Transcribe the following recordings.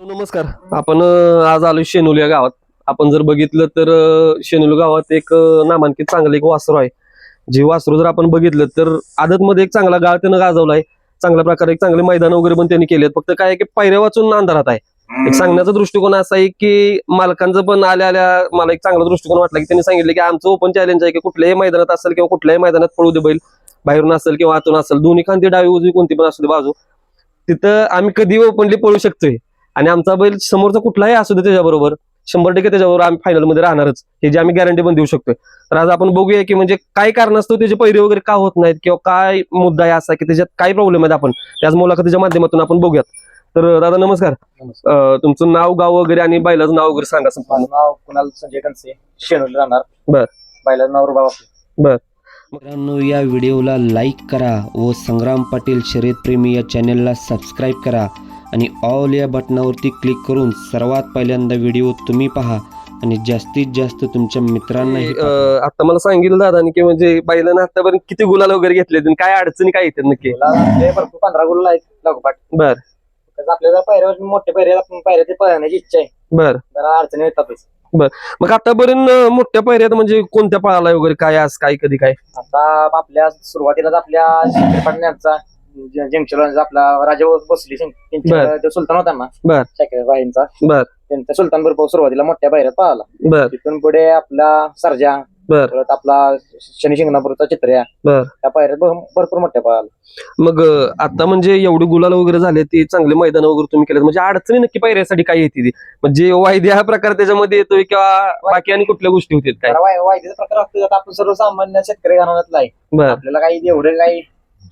नमस्कार. आपण आज आलो शेनूल या गावात. आपण जर बघितलं तर शेनूल गावात एक नामांकित चांगलं एक वासरू आहे. जे वासरू जर आपण बघितलं तर आदत मध्ये एक चांगला गाळ त्यानं आहे. चांगल्या प्रकारे एक चांगले मैदान वगैरे पण त्यांनी केलेत. फक्त काय की पायऱ्या वाचून अंधारात आहे. एक सांगण्याचा दृष्टिकोन असा आहे की मालकांचं पण आल्या आल्या मला एक चांगला दृष्टिकोन वाटला की त्यांनी सांगितलं की आमचं ओपन चॅलेंज आहे की कुठल्याही मैदानात असेल किंवा कुठल्याही मैदानात पळू दे बैल. बाहेरून असेल किंवा आतून असेल दोन्ही खांदी डावी उजवी कोणती पण असू दे बाजू. तिथं आम्ही कधी ओपनली पळू शकतोय. आणि आमचा बैल समोरचा कुठलाही असू दे त्याच्याबरोबर शंभर टक्के त्याच्याबरोबर आम्ही फायनलमध्ये राहणारच. हे जे आम्ही गॅरंटी पण देऊ शकतोय. तर आज आपण बघूया की म्हणजे काय कारण असतं त्याचे पैरे वगैरे का होत नाहीत किंवा काय मुद्दा आहे असा की त्याच्यात काय प्रॉब्लेम आहेत आपण. त्याच मुलाखतीच्या माध्यमातून आपण बघूयात. तर दादा नमस्कार. तुमचं नाव गाव वगैरे आणि बैलाचं नाव वगैरे सांगा नाव कुणाल संजय कनसे शेनूर राहणार. बर. बैलाचं नाव रुबा मित्रांनो या व्हिडिओला लाईक करा व संग्राम पाटील शर्यतप्रेमी या चॅनलला सबस्क्राईब करा आणि ऑल या बटनावरती क्लिक करून सर्वात पहिल्यांदा व्हिडिओ तुम्ही पहा आणि जास्तीत जास्त तुमच्या पाठवा. अं, आता मला सांगितलं दादानी की म्हणजे बैलानं आतापर्यंत किती गुलाल वगैरे घेतले आणि काय अडचणी काय येतात नक्की? पंधरा गुल आहेत. बर. आपल्याला पायऱ्यावर मोठे पायऱ्या आपण पायऱ्याचे पळण्याची इच्छा आहे. बर. जरा अडचणी येतातच मग आतापर्यंत मोठ्या पायऱ्यात म्हणजे कोणत्या पळाला वगैरे काय आज काय कधी काय? आता आपल्या सुरुवातीलाच आपल्या शेखरपाटण्यांचा जंक्शन आपला राजा बसली बर. सुलतान होता ना बर. शाकीरबाईंचा. बर. त्यांचा सुलतान बरोबर सुरुवातीला मोठ्या पायऱ्यात पळाला. बर. तिथून पुढे आपला सर्जा बर. परत आपला शनी शिंगणापूरचा चित्र्या बर. त्या पायऱ्यात भर- भरपूर मोठ्या पळाला मग अं, आता म्हणजे एवढी गुलाल वगैरे झाले ते चांगले मैदान वगैरे तुम्ही केले म्हणजे अडचणी नक्की पायऱ्यासाठी काय येते ती? म्हणजे वायदे हा प्रकार त्याच्यामध्ये येतोय किंवा बाकी आणि कुठल्या गोष्टी होतात काय? वायदेचा प्रकार असतो आपण सर्वसामान्य शेतकरी घराण्यातला आहे. बर. आपल्याला काही एवढं काही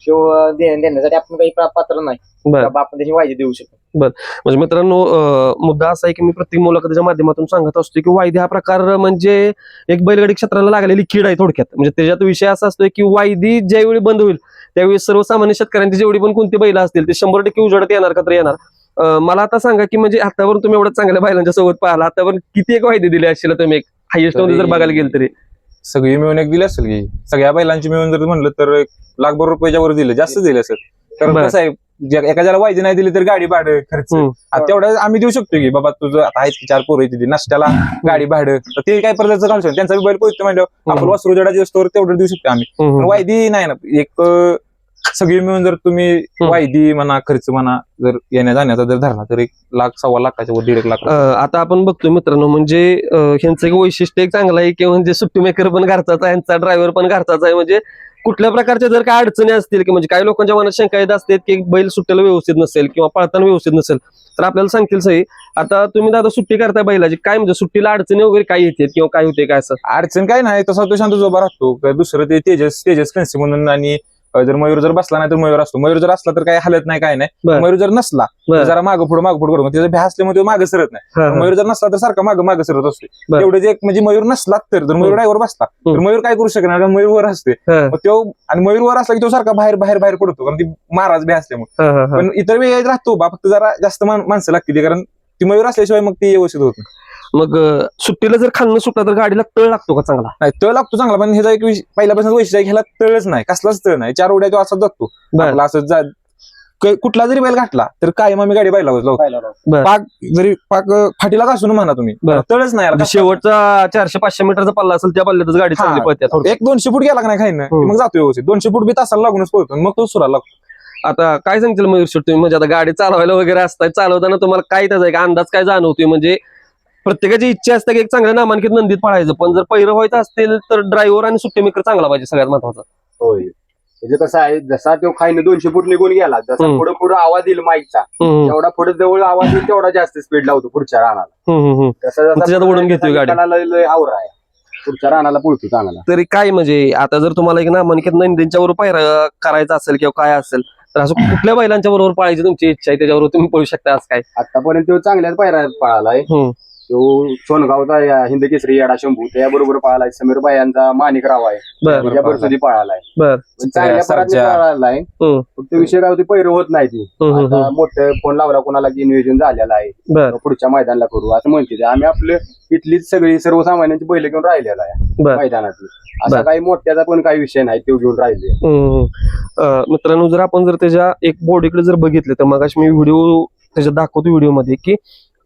शिव देण्यासाठी आपण काही पात्र नाही. बर. बाबा आपण त्याची वायदे देऊ शकतो म्हणजे मित्रांनो अं, मुद्दा असा आहे की मी प्रत्येक मुलाखतीच्या माध्यमातून सांगत असतो की वायदे हा प्रकार म्हणजे एक बैलगाडी क्षेत्राला लागलेली कीड आहे थोडक्यात. म्हणजे त्याच्यात विषय असा असतोय की वायदी ज्यावेळी बंद होईल त्यावेळी सर्वसामान्य शेतकऱ्यांची जेवढी पण कोणती बैल असतील ते शंभर टक्के उजेडत येणार का तर येणार. अं, मला आता सांगा की म्हणजे आतापर्यंत तुम्ही एवढ्या चांगल्या बैलांच्या सोबत पाहिला आतापर्यंत किती एक वायदे दिले असतील तुम्ही? एक हायेस्टमध्ये जर बघायला गेलं तरी. सगळी मिळून एक दिली असेल की सगळ्या बैलांची मिळून जर म्हणलं तर एक लाखभर रुपयाच्या वर दिले जास्त दिले असेल बरं. कसं आहे ज्या- एखाद्याला वायदी नाही दिली तर गाडी भाडं खर्च हम्म. आता तेवढं आम्ही देऊ शकतो की बाबा तुझं आता आहेत की चार पोरं तिथे नाश्त्याला गाडी भाडं तर ते काय पद्धतीचं काम त्यांचा बी बैल पोहोचतो म्हणल्यावर आपण हम्म. जे असतो तेवढं देऊ शकतो आम्ही हम्म, पण हम्म. वायदी नाही ना एक अं, सगळी मिळून जर तुम्ही वायदी म्हणा खर्च म्हणा जर येण्या जाण्याचा जर धरला तर एक लाख सव्वा लाखाच्या वर दीड एक लाख. आता आपण बघतोय मित्रांनो म्हणजे ह्यांचं एक वैशिष्ट्य एक चांगलं आहे की म्हणजे सुट्टी मेकर पण घरचाच आहे यांचा ड्रायव्हर पण घरचाच आहे. म्हणजे कुठल्या प्रकारच्या जर काय अडचणी असतील की म्हणजे काही लोकांच्या मनात शंका येत असतात की बैल सुट्टीला व्यवस्थित नसेल किंवा पळताना व्यवस्थित नसेल तर आपल्याला सांगतील सही आता तुम्ही दादा सुट्टी करताय बैलाची काय म्हणजे सुट्टीला अडचणी वगैरे काय येते किंवा काय होते काय असं? अडचण काय नाही तसा तो शांत उभा राहतो. दुसरं ते तेजस तेजस कन्सी म्हणून आणि जर मयूर जर बसला नाही तर मयूर असतो मयूर जर असला तर काय हालत नाही काय नाही. मयूर जर नसला तर. जरा मागं पुढे मागं पुढे करून त्याचा भ्या असल्यामुळे तो मागे सरत नाही. मयूर जर नसला तर सारखा मागं मागं सरत असतो. तेवढे जे म्हणजे मयूर नसला तर जर मयूर हम्म. ड्रायव्हर बसला तर. मयूर काय करू शकणार मयूर वर असते तो आणि मयूर वर असला की तो सारखा बाहेर बाहेर बाहेर पडतो कारण ती महाराज भ्या असल्यामुळे. पण इतर वेळेत राहतो बा फक्त जरा जास्त माणसं लागते कारण ती मयूर असल्याशिवाय मग ती व्यवस्थित होत नाही. मग सुट्टीला जर खाल्लं सुटला तर गाडीला तळ लागतो का चांगला नाही तळ लागतो चांगला पण ह्याचा एक विष- पहिल्यापासून वैशिष्ट्य आहे की ह्याला तळच नाही कसलाच तळ नाही चार उड्या तो असा जातो बरं. आपला असं जा क- कुठला जरी बैल घातला तर कायम आम्ही गाडी बैला लावतो. पाक जरी पाक अं, फाटीला घासून म्हणा तुम्ही बरं. तळच नाही याला. म्हणजे शेवटचा चारशे पाचशे मीटरचा पल्ला असेल त्या पल्ल्यातच गाडी हा. चांगली पळते. एक दोनशे फूट गेला का नाही खाईन हम्म. मग जातो व्यवस्थित दोनशे फूट बी तासाला लागूनच पळतो मग तो सुरा लागतो आता काय सांगतील मयूर शेट तुम्ही म्हणजे आता गाडी चालवायला वगैरे असताय चालवताना तुम्हाला काय त्याचा एक अंदाज काय जाणवतोय म्हणजे प्रत्येकाची इच्छा असते की एक चांगल्या नामांकित नंदीत पळायचं. पण जर पहिरं व्हायचं असतील तर ड्रायव्हर आणि सुट्टी मेकर चांगला पाहिजे सगळ्यात महत्त्वाचा. होय. म्हणजे कसं आहे जसा तो खाईने दोनशे फूट निघून गेला जसा हम्म. पुढे पुढे आवाज येईल माईकचा हम्म, जेवढा पुढे जवळ आवाज येईल तेवढा जास्त स्पीड लावतो पुढच्या रानाला. हम्म, हम्म, हम्म. जसं त्याच्यात पुढे ओढून घेतोय गाडी. लय लय आवरा आहे. पुढच्या रानाला पुळतो चांगला. तरी काय म्हणजे आता जर तुम्हाला एक नामांकित नंदींच्या बरोबर पायरा करायचा असेल किंवा काय असेल तर असं कुठल्या बैलांच्या बरोबर पळायची तुमची इच्छा आहे? त्याच्याबरोबर तुम्ही पळू शकता असं काय? आतापर्यंत तो चांगल्याच पायऱ्या पळालाय. हम्म. तो सोनगावचा या हिंद केसरी याडा शंभू त्याबरोबर पळालाय समीर बायांचा माणिक राव आहे. बर. चांगल्या परात सरजा. पळालाय. हम्म. फक्त विषय काय होते पैर होत नाही ती. हम्म, हम्म, आता मोठं फोन लावला कोणाला की नियोजन झालेलं आहे. बर. पुढच्या मैदानाला करू. असं म्हणते ते. आम्ही आपलं इथलीच सगळी सर्वसामान्यांची बैल घेऊन राहिलेला आहे. बर. मैदानातली. बर. असा काही मोठ्याचा पण काही विषय नाही तो घेऊन राहिले. हम्म. अं, मित्रांनो जर आपण जर त्याच्या एक बॉडीकडे जर बघितलं तर मग मी व्हिडिओ त्याच्यात दाखवतो व्हिडिओमध्ये की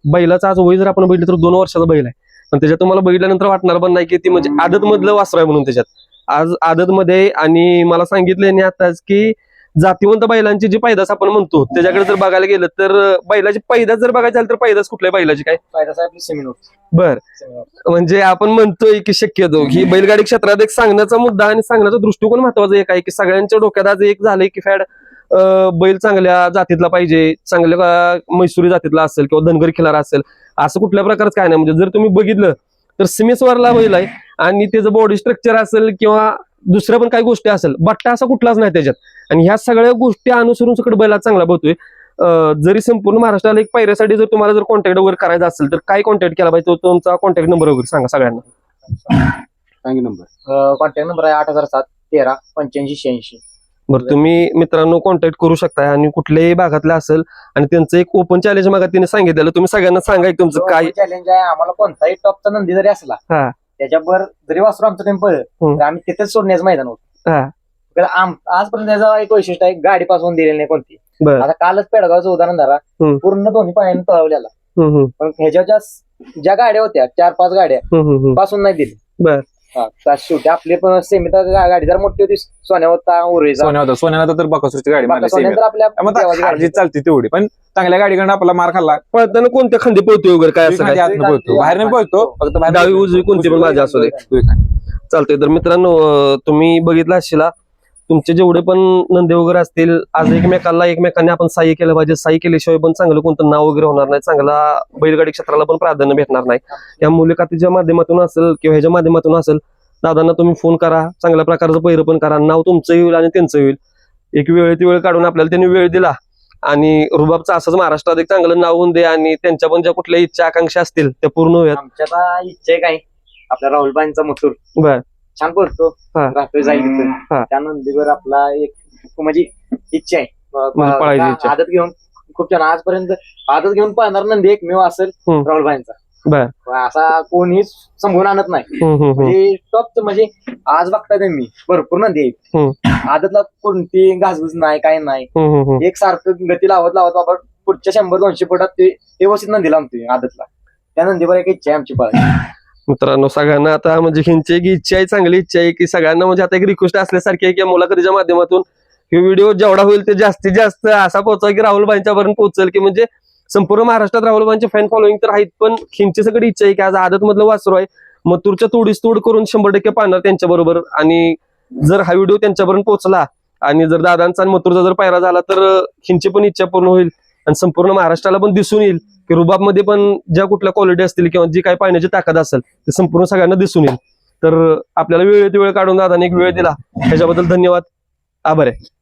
बैलाचा आज वय जर आपण बघितलं तर दोन वर्षाचा बैल आहे. पण त्याच्यात तुम्हाला बघितल्यानंतर वाटणार पण नाही की ती म्हणजे आदत मधलं वासरू आहे म्हणून त्याच्यात. आज आदत मध्ये आणि मला सांगितलं आताच की जातीवंत बैलांची जी पैदास आपण म्हणतो त्याच्याकडे जर बघायला गेलं तर बैलाची पैदास जर बघायला झालं तर पैदास कुठल्या बैलाची काय? बर. म्हणजे आपण म्हणतोय की शक्यतो की बैलगाडी क्षेत्रात एक सांगण्याचा मुद्दा आणि सांगण्याचा दृष्टिकोन महत्त्वाचा एक आहे की सगळ्यांच्या डोक्यात आज एक झालंय की फॅड बैल चांगल्या जातीतला पाहिजे चांगल्या मैसुरी जातीतला असेल किंवा धनगर खिलार असेल असं कुठल्या प्रकारचं काय नाही. म्हणजे जर तुम्ही बघितलं तर सिमेस्वरला बैल आहे आणि त्याचं बॉडी स्ट्रक्चर असेल किंवा दुसऱ्या पण काही गोष्टी असेल बट्टा असा कुठलाच नाही त्याच्यात. आणि ह्या सगळ्या गोष्टी अनुसरून सगळं बैला चांगला बघतोय. अं, जरी संपूर्ण महाराष्ट्राला एक पायऱ्यासाठी जर तुम्हाला जर कॉन्टॅक्ट वगैरे करायचा असेल तर काय कॉन्टॅक्ट केला पाहिजे? तो तुमचा कॉन्टॅक्ट नंबर वगैरे सांगा सगळ्यांना. सांगी नंबर कॉन्टॅक्ट नंबर आहे आठ हजार सात तेरा पंच्याऐंशी शहाऐंशी. बरं तुम्ही मित्रांनो कॉन्टॅक्ट करू शकताय आणि कुठल्याही भागातलं असेल आणि त्यांचं एक ओपन चॅलेंज मागा तिने सांगितलेलं तुम्ही सगळ्यांना सांगा की तुमचं काय चॅलेंज आहे आम्हाला कोणताही टॉपचा नंदी जरी असला हा. त्याच्यावर जरी वासरू आमचं टेम्पल. तर आम्ही तिथेच सोडण्याचं मैदान होतं हा. आजपर्यंत त्याचा एक वैशिष्ट्य आहे गाडी पासून दिलेली नाही कोणती आता कालच पेडगावचं उदाहरण धरा हम्म. पूर्ण दोन्ही पायाने पळवलेला हम्म, पण ह्याच्या ज्या गाड्या होत्या चार पाच गाड्या. पासून नाही दिली हा, तर शेवटी आपली पण सेमीत गाडी जर मोठी होती सोन्या होता उरळीचा सोन्या होता सोन्यानंतर तर बकासूरची गाडी बाकी मारली सोन्यानंतर सेमीला. आपल्या देवाची गाडी. हरजीत चालते तेवढी पण चांगल्या गाडीकडनं आपला मार खाल्ला. पळताना कोणत्या खांदी पळतोय वगैरे काय असं काय? आतनं पळतो. बाहेर नाही पळतो फक्त बाहेर डावी उजवी कोणती पण माझी असू दे. चालतंय तर मित्रांनो अं, तुम्ही बघितलं असशिला तुमचे जेवढे पण नंदे वगैरे असतील आज एकमेकाला एकमेकांनी आपण साई केलं पाहिजे. साई केल्याशिवाय पण चांगलं कोणतं नाव वगैरे होणार नाही. चांगला बैलगाडी क्षेत्राला पण प्राधान्य भेटणार नाही. या मुलाखतीच्या माध्यमातून असेल किंवा ह्याच्या माध्यमातून असेल दादांना तुम्ही फोन करा. चांगल्या प्रकारचं पहिरं पण करा. नाव तुमचं येईल आणि त्यांचं येईल. एक वेळ ती वेळ काढून आपल्याला त्यांनी वेळ दिला. आणि रुबाबचं असंच महाराष्ट्रात एक चांगलं नाव होऊन दे आणि त्यांच्या पण ज्या कुठल्या इच्छा आकांक्षा असतील त्या पूर्ण आमच्या आता इच्छा काय आपल्या राहुलबाईंचा मथुर. बर. छान पडतो हा. राहतोय जाईल हा. तिथं त्या नंदीवर आपला एक म्हणजे इच्छा आहे. म्हणजे पळायची इच्छा. आदत घेऊन खूप छान. आजपर्यंत आदत घेऊन पाहणार नंदी एकमेव असेल हम्म. राहुलबाईंचा बर. असा कोणीच संभवून आणत नाही. हम्म, हम्म, हम्म. म्हणजे टॉप म्हणजे आज बघता तुम्ही. भरपूर नंदी आहेत. आदतला कोणती घासघूस नाही काय नाही. हम्म, हम्म, हम्म. एक सारखं गती लावत लावत आपण पुढच्या शंभर दोनशे फुटात ते व्यवस्थित नंदी लावतोय आदतला. त्या नंदीवर एक इच्छा आहे आमची पळायची. मित्रांनो सगळ्यांना आता म्हणजे ह्यांची एक इच्छा आहे चांगली इच्छा आहे की सगळ्यांना म्हणजे आता एक रिक्वेस्ट असल्यासारखी आहे की या मुलाखतीच्या माध्यमातून हे व्हिडिओ जेवढा होईल ते जास्तीत जास्त असा पोहोचवा की राहुल पर्यंत पोहोचेल की म्हणजे संपूर्ण महाराष्ट्रात राहुल भाईंचे फॅन फॉलोईंग तर आहेत पण हिंची सगळी इच्छा आहे की आज आदत मधलं वासरू आहे. मथुरच्या तोडीस तोड करून शंभर टक्के पाहणार त्यांच्या बरोबर आणि जर हा व्हिडिओ त्यांच्यापर्यंत पोहोचला आणि जर दादांचा आणि मथुरचा जर पायरा झाला तर हिंची पण इच्छा पूर्ण होईल आणि संपूर्ण महाराष्ट्राला पण दिसून येईल. की रुबाबमध्ये पण ज्या कुठल्या क्वालिटी असतील किंवा जी काही पाण्याची ताकद असेल ते संपूर्ण सगळ्यांना दिसून येईल. तर आपल्याला वेळेत वेळ काढून दादाने एक वेळ दिला. त्याच्याबद्दल धन्यवाद. आभार आहे.